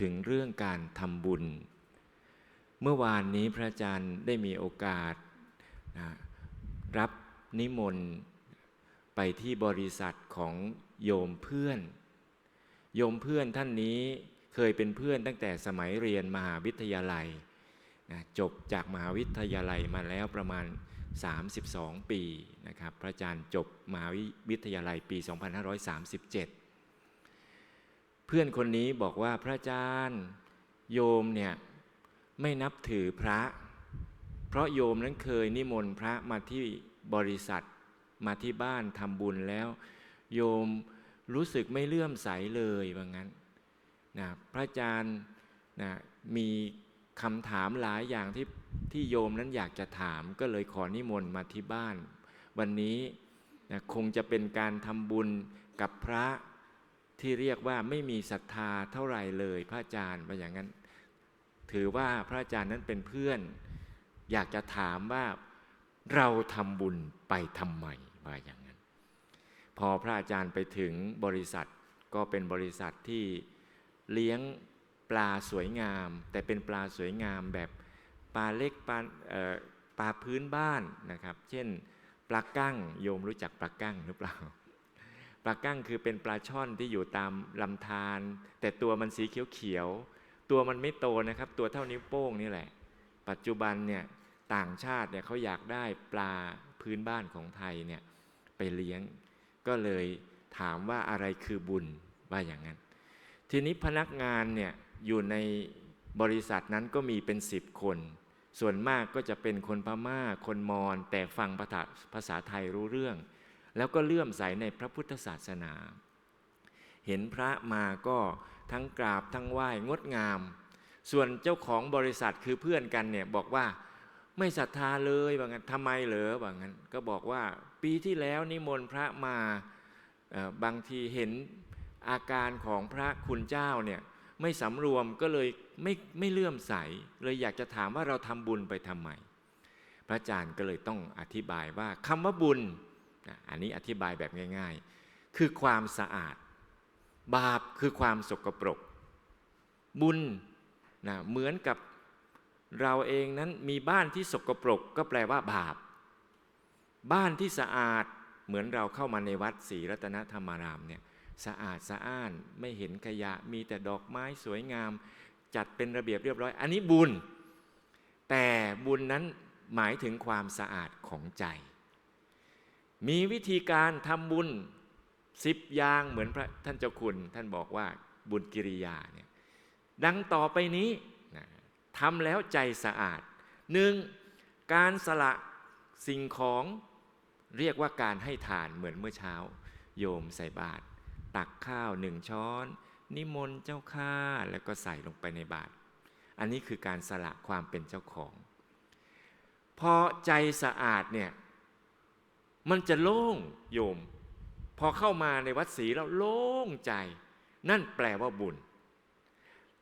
ถึงเรื่องการทำบุญ เมื่อวานนี้พระอาจารย์ได้มีโอกาสนะรับนิมนต์ไปที่บริษัทของโยมเพื่อน โยมเพื่อนท่านนี้เคยเป็นเพื่อนตั้งแต่สมัยเรียนมหาวิทยาลัยนะจบจากมหาวิทยาลัยมาแล้วประมาณ 32 ปีนะครับ พระอาจารย์จบมหาวิทยาลัยปี 2537 เพื่อนคนนี้บอกว่าพระอาจารย์โยมเนี่ยไม่นับถือพระ เพราะโยมนั้นเคยนิมนต์พระมาที่บริษัทมาที่บ้านทำบุญแล้ว โยมรู้สึกไม่เลื่อมใสเลยว่างั้นนะพระอาจารย์นะมีคำถามหลายอย่างที่ที่โยมนั้นอยากจะถามก็เลยขอนิมนต์มาที่บ้าน วันนี้นะคงจะเป็นการทำบุญกับพระ ที่เรียกว่าไม่มีศรัทธาเท่าไหร่เลยพระอาจารย์ว่าอย่างนั้น ถือว่าพระอาจารย์นั้นเป็นเพื่อน อยากจะถามว่าเราทำบุญไปทำไมว่าอย่างนั้น พอพระอาจารย์ไปถึงบริษัทก็เป็นบริษัทที่เลี้ยงปลาสวยงาม แต่เป็นปลาสวยงามแบบปลาเล็กปลาปลาพื้นบ้านนะครับ เช่น ปลากั้งโยมรู้จักปลากั้งหรือเปล่า ปลากั้งคือเป็นปลาช่อนที่อยู่ตามลำธารแต่ตัวมันสีเขียวๆตัวมันไม่โตนะครับ ตัวเท่านิ้วโป้งนี่แหละ ปัจจุบันเนี่ยต่างชาติเนี่ยเขาอยากได้ปลาพื้นบ้านของไทยเนี่ยไปเลี้ยง ก็เลยถามว่าอะไรคือบุญว่าอย่างนั้น ทีนี้พนักงานเนี่ยอยู่ในบริษัทนั้นก็มีเป็นสิบคน ส่วนมากก็จะเป็นคนพม่าคนมอญแต่ฟังภาษาไทยรู้เรื่อง แล้วก็เลื่อมใสในพระพุทธศาสนา เห็นพระมาก็ทั้งกราบทั้งไหว้งดงาม ส่วนเจ้าของบริษัทคือเพื่อนกันเนี่ยบอกว่าไม่ศรัทธาเลยว่างั้นทำไมเหรอว่างั้นก็บอกว่าปีที่แล้วนิมนต์พระมาบางทีเห็นอาการของพระคุณเจ้าเนี่ยไม่สำรวมก็เลยไม่ไม่เลื่อมใส เลยอยากจะถามว่าเราทำบุญไปทำไม พระอาจารย์ก็เลยต้องอธิบายว่าคำว่าบุญ อันนี้อธิบายแบบง่าย ๆ คือความสะอาด บาปคือความสกปรก บุญนะเหมือนกับเราเองนั้นมีบ้านที่สกปรก ก็แปลว่าบาป บ้านที่สะอาดเหมือนเราเข้ามาในวัดศรีรัตนธรรมารามเนี่ยสะอาดสะอ้านไม่เห็นขยะมีแต่ดอกไม้สวยงาม จัดเป็นระเบียบเรียบร้อย อันนี้บุญ แต่บุญนั้นหมายถึงความสะอาดของใจ มีวิธีการทำบุญสิบอย่างเหมือนพระท่านเจ้าคุณ ท่านบอกว่าบุญกิริยาเนี่ยดังต่อไปนี้ทำแล้วใจสะอาดหนึ่งการสละสิ่งของเรียกว่าการให้ทานเหมือนเมื่อเช้า โยมใส่บาตรตักข้าวหนึ่งช้อน นิมนต์เจ้าข้าแล้วก็ใส่ลงไปในบาตรอันนี้คือการสละความเป็นเจ้าของ พอใจสะอาดเนี่ย มันจะโล่งโยม พอเข้ามาในวัดศรีแล้วโล่งใจ นั่นแปลว่าบุญ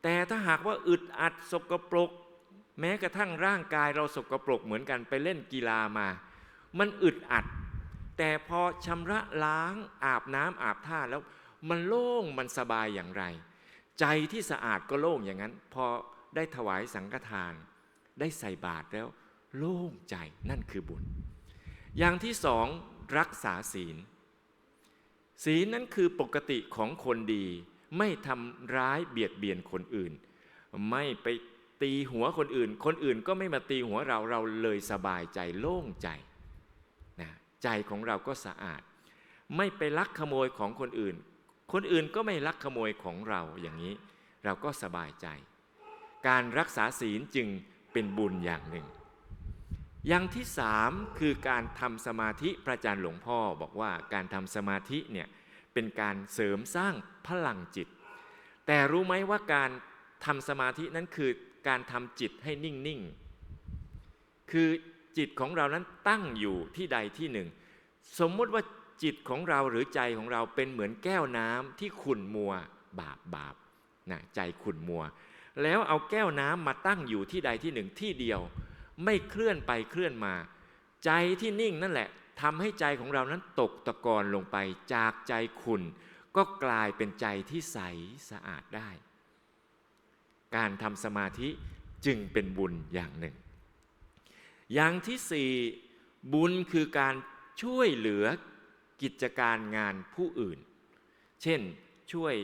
แต่ถ้าหากว่าอึดอัดสกปรก แม้กระทั่งร่างกายเราสกปรกเหมือนกันไปเล่นกีฬามา มันอึดอัด แต่พอชำระล้างอาบน้ำอาบท่าแล้วมันโล่งมันสบายอย่างไร ใจที่สะอาดก็โล่งอย่างนั้น พอได้ถวายสังฆทาน ได้ใส่บาตรแล้ว โล่งใจนั่นคือบุญ อย่างที่สองรักษาศีล ศีลนั้นคือปกติของคนดี ไม่ทำร้ายเบียดเบียนคนอื่น ไม่ไปตีหัวคนอื่น คนอื่นก็ไม่มาตีหัวเราเราเลยสบายใจโล่งใจนะใจของเราก็สะอาด ไม่ไปลักขโมยของคนอื่น คนอื่นก็ไม่ลักขโมยของเราอย่างนี้ เราก็สบายใจ การรักษาศีลจึงเป็นบุญอย่างหนึ่ง อย่างที่สามคือการทำสมาธิพระอาจารย์หลวงพ่อบอกว่าการทำสมาธิเนี่ยเป็นการเสริมสร้างพลังจิต แต่รู้ไหมว่าการทำสมาธินั้นคือการทำจิตให้นิ่งๆ คือจิตของเรานั้นตั้งอยู่ที่ใดที่หนึ่ง สมมติว่าจิตของเราหรือใจของเราเป็นเหมือนแก้วน้ำที่ขุ่นมัวบาปบาปนะใจขุ่นมัว แล้วเอาแก้วน้ำมาตั้งอยู่ที่ใดที่หนึ่งที่เดียว ไม่เคลื่อนไปเคลื่อนมา ใจที่นิ่งนั่นแหละทำให้ใจของเรานั้นตกตะกอนลงไปจากใจขุนก็กลายเป็นใจที่ใสสะอาดได้ การทำสมาธิจึงเป็นบุญอย่างหนึ่ง อย่างที่สี่บุญคือการช่วยเหลือกิจการงานผู้อื่น เช่นช่วย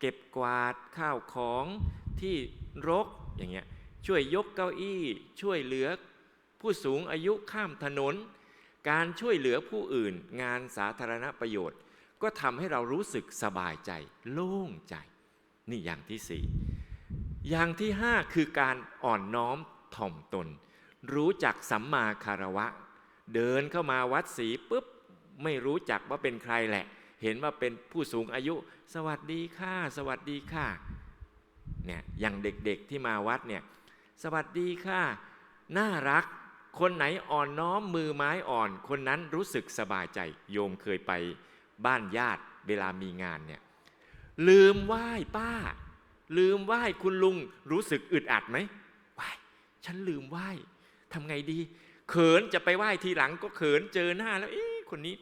เก็บกวาดข้าวของที่รกอย่างเงี้ย ช่วยยกเก้าอี้ ช่วยเหลือผู้สูงอายุข้ามถนน การช่วยเหลือผู้อื่น งานสาธารณประโยชน์ ก็ทำให้เรารู้สึกสบายใจ โล่งใจ นี่อย่างที่สี่อย่างที่ห้าคือการอ่อนน้อมถ่อมตน รู้จักสัมมาคารวะ เดินเข้ามาวัดศรีปุ๊บไม่รู้จักว่าเป็นใครแหละ เห็นว่าเป็นผู้สูงอายุ สวัสดีค่ะ สวัสดีค่ะเนี่ยอย่างเด็กๆที่มาวัดเนี่ย สวัสดีค่ะ น่ารัก คนไหนอ่อนน้อมมือไม้อ่อน คนนั้นรู้สึกสบายใจ โยมเคยไปบ้านญาติเวลามีงานเนี่ย ลืมไหว้ป้า ลืมไหว้คุณลุง รู้สึกอึดอัดไหมไหว้ฉันลืมไหว้ทำไงดี เขินจะไปไหว้ทีหลังก็เขินเจอหน้าแล้ว เอ๊ะคนนี้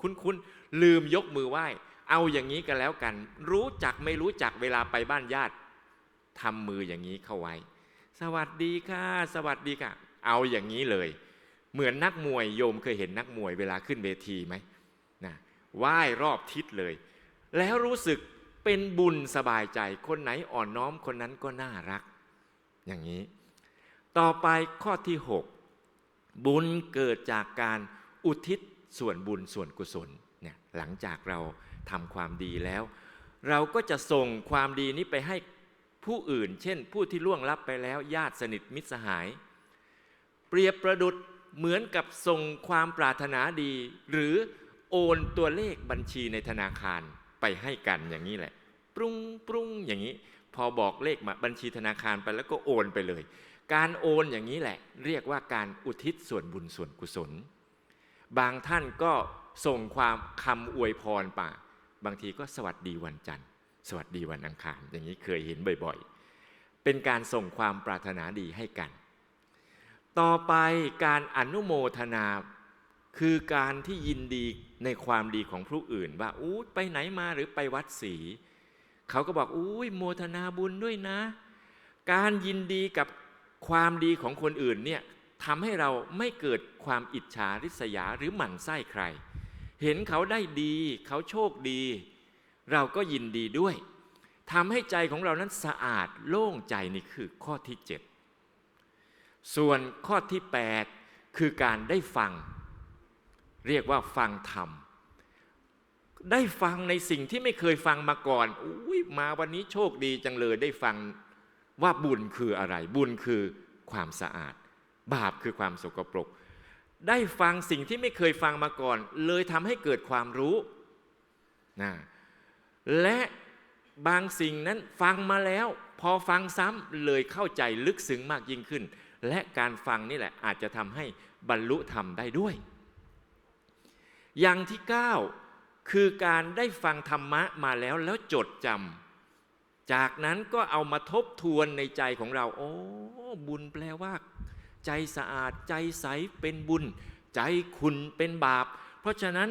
คุณคุณลืมยกมือไหว้ เอาอย่างนี้กันแล้วกัน รู้จักไม่รู้จักเวลาไปบ้านญาติทำมืออย่างนี้เข้าไว้ สวัสดีค่ะ สวัสดีค่ะ เอาอย่างนี้เลย เหมือนนักมวยโยมเคยเห็นนักมวยเวลาขึ้นเวทีไหมนะไหว้รอบทิศเลย แล้วรู้สึกเป็นบุญสบายใจคนไหนอ่อนน้อมคนนั้นก็น่ารัก อย่างนี้ ต่อไปข้อที่ 6 บุญเกิดจากการอุทิศส่วนบุญส่วนกุศลเนี่ยหลังจากเราทำความดีแล้ว เราก็จะส่งความดีนี้ไปให้ ผู้อื่น เช่น ผู้ที่ล่วงลับไปแล้วญาติสนิทมิตรสหาย เปรียบประดุดเหมือนกับส่งความปรารถนาดี หรือโอนตัวเลขบัญชีในธนาคารไปให้กันอย่างนี้แหละ ปรุงปรุงอย่างนี้ พอบอกเลขมาบัญชีธนาคารไปแล้วก็โอนไปเลย การโอนอย่างนี้แหละ เรียกว่าการอุทิศส่วนบุญส่วนกุศล บางท่านก็ส่งความคำอวยพรป่าบางทีก็สวัสดีวันจันทร์ สวัสดีวันอังคาร อย่างนี้เคยเห็นบ่อยๆ เป็นการส่งความปรารถนาดีให้กัน ต่อไปการอนุโมทนาคือการที่ยินดีในความดีของผู้อื่น ว่าอู้ไปไหนมาหรือไปวัดศรีเขาก็บอกอุ้ยโมทนาบุญด้วยนะ การยินดีกับความดีของคนอื่นเนี่ยทำให้เราไม่เกิดความอิจฉาริษยาหรือหมั่นไส้ใคร เห็นเขาได้ดี เขาโชคดี เราก็ยินดีด้วยทำให้ใจของเรานั้นสะอาดโล่งใจนี่คือข้อที่ 7 ส่วนข้อที่ 8 คือการได้ฟัง เรียกว่าฟังธรรม ได้ฟังในสิ่งที่ไม่เคยฟังมาก่อนอุ้ยมาวันนี้โชคดีจังเลยได้ฟังว่าบุญคืออะไร บุญคือความสะอาด บาปคือความสกปรก ได้ฟังสิ่งที่ไม่เคยฟังมาก่อน เลยทำให้เกิดความรู้นะ และบางสิ่งนั้นฟังมาแล้ว พอฟังซ้ำเลยเข้าใจลึกซึ้งมากยิ่งขึ้น และการฟังนี่แหละอาจจะทำให้บรรลุธรรมได้ด้วย อย่างที่ 9 คือการได้ฟังธรรมะมาแล้วแล้วจดจำจากนั้นก็เอามาทบทวนในใจของเรา โอ้ บุญแปลว่า ใจสะอาดใจใสเป็นบุญ ใจคุณเป็นบาป เพราะฉะนั้น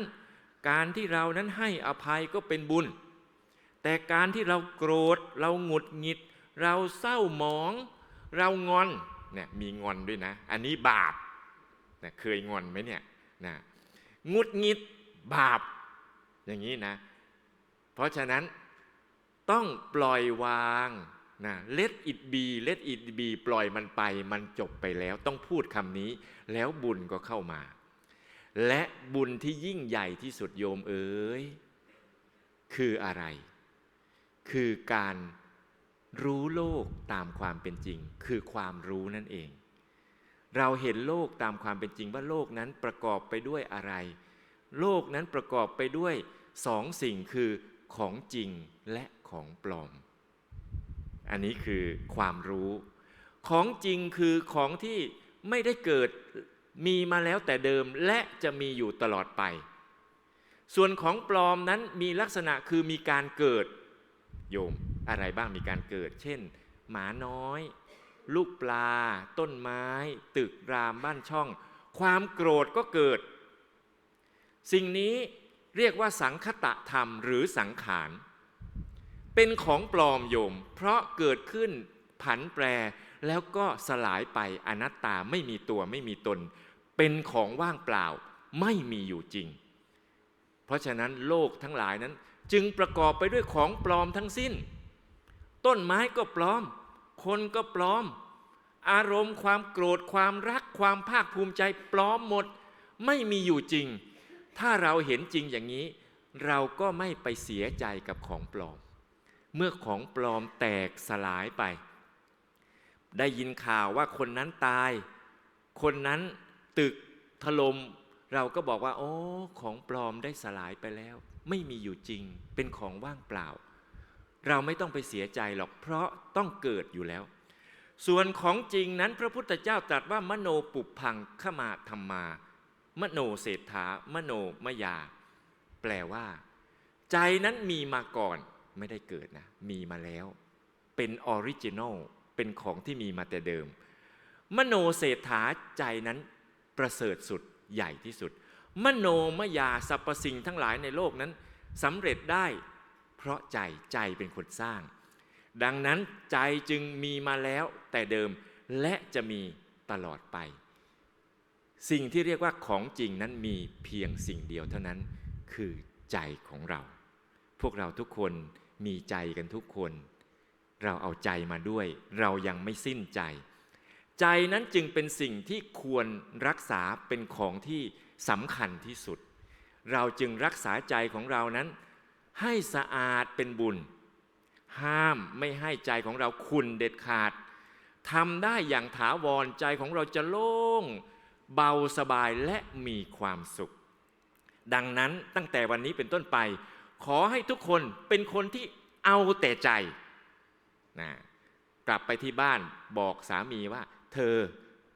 การที่เรานั้นให้อภัยก็เป็นบุญ แต่การที่เราโกรธ เราหงุดหงิด เราเศร้าหมอง เรางอนเนี่ยมีงอนด้วยนะ อันนี้บาปนะเคยงอนไหมเนี่ยนะงุดหงิดบาปอย่างนี้นะ เพราะฉะนั้นต้องปล่อยวางนะเลดอิดบีเลดอิดบีปล่อยมันไปมันจบไปแล้วต้องพูดคำนี้ แล้วบุญก็เข้ามา และบุญที่ยิ่งใหญ่ที่สุดโยมเอ๋ยคืออะไร คือการรู้โลกตามความเป็นจริง คือความรู้นั่นเอง เราเห็นโลกตามความเป็นจริงว่าโลกนั้นประกอบไปด้วยอะไร โลกนั้นประกอบไปด้วยสองสิ่งคือของจริงและของปลอม อันนี้คือความรู้ ของจริงคือของที่ไม่ได้เกิดมีมาแล้วแต่เดิมและจะมีอยู่ตลอดไป ส่วนของปลอมนั้นมีลักษณะคือมีการเกิด โยมอะไรบ้างมีการเกิด เช่น หมาน้อย ลูกปลา ต้นไม้ ตึกรามบ้านช่อง ความโกรธก็เกิด สิ่งนี้เรียกว่าสังคตะธรรมหรือสังขาร เป็นของปลอมโยม เพราะเกิดขึ้นผันแปรแล้วก็สลายไปอนัตตาไม่มีตัวไม่มีตน เป็นของว่างเปล่าไม่มีอยู่จริง เพราะฉะนั้นโลกทั้งหลายนั้น จึงประกอบไปด้วยของปลอมทั้งสิ้น ต้นไม้ก็ปลอม คนก็ปลอม อารมณ์ความโกรธความรักความภาคภูมิใจปลอมหมด ไม่มีอยู่จริง ถ้าเราเห็นจริงอย่างนี้ เราก็ไม่ไปเสียใจกับของปลอม เมื่อของปลอมแตกสลายไป ได้ยินข่าวว่าคนนั้นตาย คนนั้นตึกถลม่มเราก็บอกว่า โอ้ ของปลอมได้สลายไปแล้ว ไม่มีอยู่จริง เป็นของว่างเปล่า เราไม่ต้องไปเสียใจหรอกเพราะต้องเกิดอยู่แล้ว ส่วนของจริงนั้นพระพุทธเจ้าตรัสว่ามโนปุพังขมาธรรมา มโนเศรษฐามโนมยา แปลว่า ใจนั้นมีมาก่อนไม่ได้เกิดนะ มีมาแล้ว เป็นออริจินอลเป็นของที่มีมาแต่เดิม มโนเศรษฐาใจนั้นประเสริฐสุดใหญ่ที่สุด มโนมยาสรรพสิ่งทั้งหลายในโลกนั้นสำเร็จได้ เพราะใจใจเป็นคนสร้าง ดังนั้นใจจึงมีมาแล้วแต่เดิมและจะมีตลอดไป สิ่งที่เรียกว่าของจริงนั้นมีเพียงสิ่งเดียวเท่านั้นคือใจของเรา พวกเราทุกคนมีใจกันทุกคน เราเอาใจมาด้วย เรายังไม่สิ้นใจ ใจนั้นจึงเป็นสิ่งที่ควรรักษาเป็นของที่สำคัญที่สุด เราจึงรักษาใจของเรานั้น ให้สะอาดเป็นบุญ ห้ามไม่ให้ใจของเราขุนเด็ดขาดทำได้อย่างถาวรใจของเราจะโล่ง เบาสบายและมีความสุข ดังนั้นตั้งแต่วันนี้เป็นต้นไป ขอให้ทุกคนเป็นคนที่เอาแต่ใจนะกลับไปที่บ้านบอกสามีว่า เธอ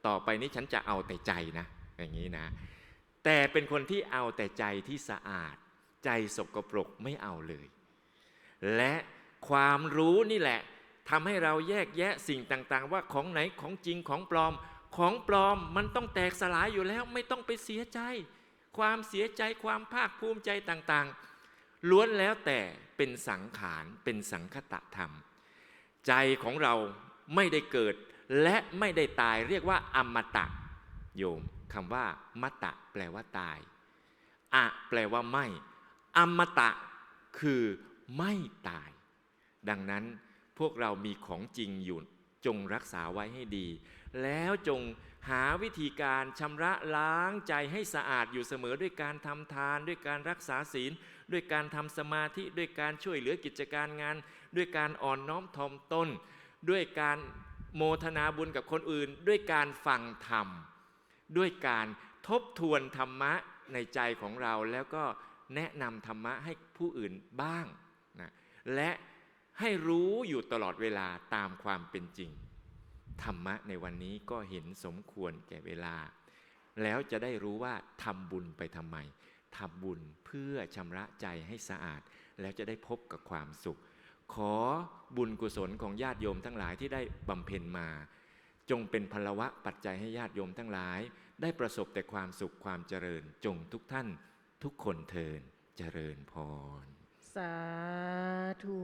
ต่อไปนี้ฉันจะเอาแต่ใจนะ อย่างนี้นะ แต่เป็นคนที่เอาแต่ใจที่สะอาด ใจสกปรกไม่เอาเลย และความรู้นี่แหละทำให้เราแยกแยะสิ่งต่างๆ ว่าของไหนของจริงของปลอม ของปลอมมันต้องแตกสลายอยู่แล้วไม่ต้องไปเสียใจ ความเสียใจความภาคภูมิใจต่างๆ ล้วนแล้วแต่เป็นสังขารเป็นสังคตะธรรม ใจของเราไม่ได้เกิด และไม่ได้ตายเรียกว่าอมตะ โยมคำว่า มตะ แปลว่าตาย อะ แปลว่าไม่ อมตะ คือไม่ตาย ดังนั้นพวกเรามีของจริงอยู่จงรักษาไว้ให้ดี แล้วจงหาวิธีการชำระล้างใจให้สะอาดอยู่เสมอด้วยการทำทาน ด้วยการรักษาศีล ด้วยการทำสมาธิ ด้วยการช่วยเหลือกิจการงาน ด้วยการอ่อนน้อมถ่อมตนด้วยการ โมทนาบุญกับคนอื่น ด้วยการฟังธรรม ด้วยการทบทวนธรรมะในใจของเราแล้วก็แนะนำธรรมะให้ผู้อื่นบ้างนะและให้รู้อยู่ตลอดเวลาตามความเป็นจริง ธรรมะในวันนี้ก็เห็นสมควรแก่เวลา แล้วจะได้รู้ว่าทำบุญไปทำไมทำบุญเพื่อชำระใจให้สะอาด แล้วจะได้พบกับความสุข ขอบุญกุศลของญาติโยมทั้งหลายที่ได้บำเพ็ญมา จงเป็นพลวะปัจจัยให้ญาติโยมทั้งหลาย ได้ประสบแต่ความสุขความเจริญ จงทุกท่านทุกคนเทินเจริญพร สาธุ